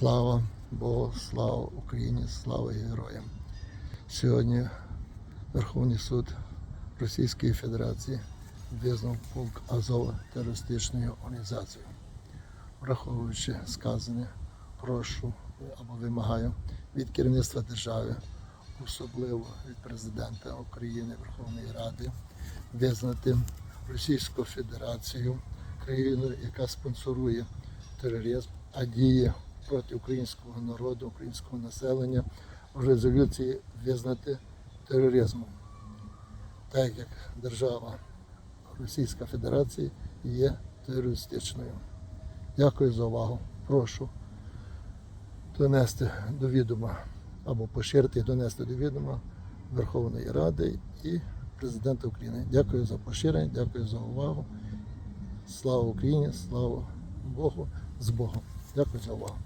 Слава Богу, слава Україні, слава героям. Сьогодні Верховний суд Російської Федерації визнав полк Азова терористичною організацією. Враховуючи сказане, прошу або вимагаю від керівництва держави, особливо від президента України, Верховної Ради, визнати Російську Федерацію країною, яка спонсорує тероризм, а діє проти українського народу, українського населення в резолюції визнати тероризмом, так як держава Російська Федерація є терористичною. Дякую за увагу. Прошу донести до відома або поширити і донести до відома Верховної Ради і президента України. Дякую за поширення, дякую за увагу. Слава Україні, слава Богу, з Богом. Дякую за увагу.